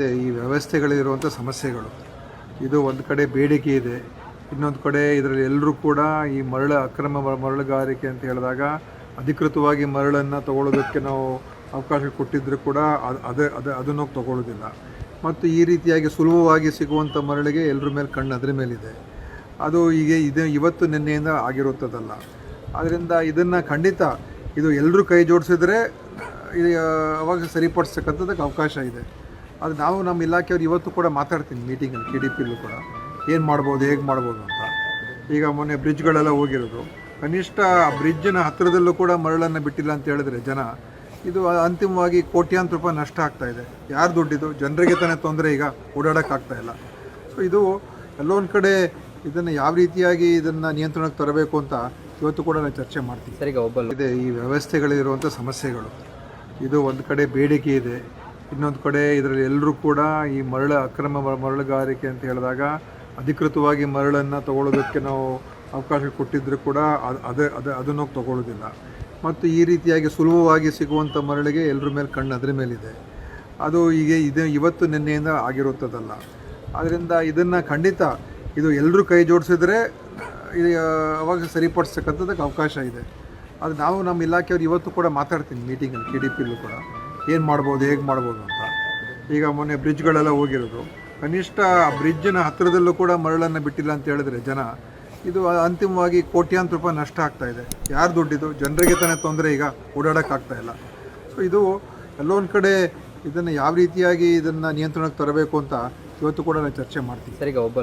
ಇದೆ ಈ ವ್ಯವಸ್ಥೆಗಳಿರುವಂಥ ಸಮಸ್ಯೆಗಳು. ಇದು ಒಂದು ಕಡೆ ಬೇಡಿಕೆ ಇದೆ. ಇನ್ನೊಂದು ಕಡೆ ಇದರಲ್ಲಿ ಎಲ್ಲರೂ ಕೂಡ ಈ ಮರಳ ಅಕ್ರಮ ಮರಳುಗಾರಿಕೆ ಅಂತ ಹೇಳಿದಾಗ ಅಧಿಕೃತವಾಗಿ ಮರಳನ್ನು ತಗೊಳ್ಳೋದಕ್ಕೆ ನಾವು ಅವಕಾಶ ಕೊಟ್ಟಿದ್ದರೂ ಕೂಡ ಅದು, ಅದೇ, ಅದು, ಅದನ್ನು ತಗೊಳ್ಳೋದಿಲ್ಲ ಮತ್ತು ಈ ರೀತಿಯಾಗಿ ಸುಲಭವಾಗಿ ಸಿಗುವಂಥ ಮರಳಿಗೆ ಎಲ್ಲರ ಮೇಲೆ ಕಣ್ಣು ಅದರ ಮೇಲಿದೆ. ಅದು ಈಗ ಇದು, ಇವತ್ತು ನಿನ್ನೆಯಿಂದ ಆಗಿರುತ್ತದಲ್ಲ. ಆದ್ದರಿಂದ ಇದನ್ನು ಖಂಡಿತ ಇದು ಎಲ್ಲರೂ ಕೈ ಜೋಡಿಸಿದ್ರೆ ಅವಾಗ ಸರಿಪಡಿಸ್ತಕ್ಕಂಥದ್ದಕ್ಕೆ ಅವಕಾಶ ಇದೆ. ಅದು ನಾವು ನಮ್ಮ ಇಲಾಖೆಯವ್ರು ಇವತ್ತು ಕೂಡ ಮಾತಾಡ್ತೀನಿ ಮೀಟಿಂಗಲ್ಲಿ ಕೆ ಡಿ ಪಿಲ್ಲೂ ಕೂಡ. ಏನು ಮಾಡ್ಬೋದು ಹೇಗೆ ಮಾಡ್ಬೋದು ಅಂತ. ಈಗ ಮೊನ್ನೆ ಬ್ರಿಡ್ಜ್ಗಳೆಲ್ಲ ಹೋಗಿರೋದು. ಕನಿಷ್ಠ ಆ ಬ್ರಿಡ್ಜಿನ ಹತ್ತಿರದಲ್ಲೂ ಕೂಡ ಮರಳನ್ನು ಬಿಟ್ಟಿಲ್ಲ ಅಂತ ಹೇಳಿದ್ರೆ ಜನ ಇದು ಅಂತಿಮವಾಗಿ ಕೋಟ್ಯಾಂತರ ರೂಪಾಯಿ ನಷ್ಟ ಆಗ್ತಾ ಇದೆ. ಯಾರು ದುಡ್ಡಿದು? ಜನರಿಗೆ ತಾನೇ ತೊಂದರೆ ಈಗ ಇಲ್ಲ. ಸೊ ಇದು ಎಲ್ಲೊಂದು ಕಡೆ ಇದನ್ನು ಯಾವ ರೀತಿಯಾಗಿ ಇದನ್ನು ನಿಯಂತ್ರಣಕ್ಕೆ ತರಬೇಕು ಅಂತ ಇವತ್ತು ಕೂಡ ನಾನು ಚರ್ಚೆ ಮಾಡ್ತೀನಿ. ಸರಿ ಈಗ ಒಬ್ಬ ಇದೆ ಈ ವ್ಯವಸ್ಥೆಗಳಿರುವಂಥ ಸಮಸ್ಯೆಗಳು. ಇದು ಒಂದು ಕಡೆ ಬೇಡಿಕೆ ಇದೆ. ಇನ್ನೊಂದು ಕಡೆ ಇದರಲ್ಲಿ ಎಲ್ಲರೂ ಕೂಡ ಈ ಮರಳ ಅಕ್ರಮ ಮರಳುಗಾರಿಕೆ ಅಂತ ಹೇಳಿದಾಗ ಅಧಿಕೃತವಾಗಿ ಮರಳನ್ನು ತಗೊಳ್ಳೋದಕ್ಕೆ ನಾವು ಅವಕಾಶ ಕೊಟ್ಟಿದ್ದರೂ ಕೂಡ ಅದು, ಅದೇ ಅದೇ, ಅದನ್ನು ತಗೊಳ್ಳೋದಿಲ್ಲ ಮತ್ತು ಈ ರೀತಿಯಾಗಿ ಸುಲಭವಾಗಿ ಸಿಗುವಂಥ ಮರಳಿಗೆ ಎಲ್ಲರ ಮೇಲೆ ಕಣ್ಣು ಅದರ ಮೇಲಿದೆ. ಅದು ಈಗ ಇದು, ಇವತ್ತು ನಿನ್ನೆಯಿಂದ ಆಗಿರುತ್ತದಲ್ಲ ಆದ್ದರಿಂದ ಇದನ್ನು ಖಂಡಿತ ಇದು ಎಲ್ಲರೂ ಕೈ ಜೋಡಿಸಿದ್ರೆ ಇದು ಅವಾಗ ಸರಿಪಡಿಸ್ತಕ್ಕಂಥದ್ದಕ್ಕೆ ಅವಕಾಶ ಇದೆ. ಅದು ನಾವು ನಮ್ಮ ಇಲಾಖೆಯವ್ರು ಇವತ್ತು ಕೂಡ ಮಾತಾಡ್ತೀನಿ ಮೀಟಿಂಗಲ್ಲಿ ಕೆ ಡಿ ಪಿಲ್ಲೂ ಕೂಡ. ಏನು ಮಾಡ್ಬೋದು, ಹೇಗೆ ಮಾಡ್ಬೋದು ಅಂತ. ಈಗ ಮೊನ್ನೆ ಬ್ರಿಡ್ಜ್ಗಳೆಲ್ಲ ಹೋಗಿರೋದು. ಕನಿಷ್ಠ ಬ್ರಿಡ್ಜಿನ ಹತ್ತಿರದಲ್ಲೂ ಕೂಡ ಮರಳನ್ನು ಬಿಟ್ಟಿಲ್ಲ ಅಂತ ಹೇಳಿದ್ರೆ ಜನ, ಇದು ಅಂತಿಮವಾಗಿ ಕೋಟ್ಯಾಂತರ ರೂಪಾಯಿ ನಷ್ಟ ಆಗ್ತಾ ಇದೆ. ಯಾರು ದುಡ್ಡಿದು? ಜನರಿಗೆ ತಾನೇ ತೊಂದರೆ ಈಗ ಓಡಾಡೋಕ್ಕಾಗ್ತಾ ಇಲ್ಲ. ಸೊ ಇದು ಎಲ್ಲೊಂದು ಕಡೆ ಇದನ್ನು ಯಾವ ರೀತಿಯಾಗಿ ಇದನ್ನು ನಿಯಂತ್ರಣಕ್ಕೆ ತರಬೇಕು ಅಂತ ಇವತ್ತು ಕೂಡ ನಾನು ಚರ್ಚೆ ಮಾಡ್ತೀನಿ. ಸರಿ ಒಬ್ಬ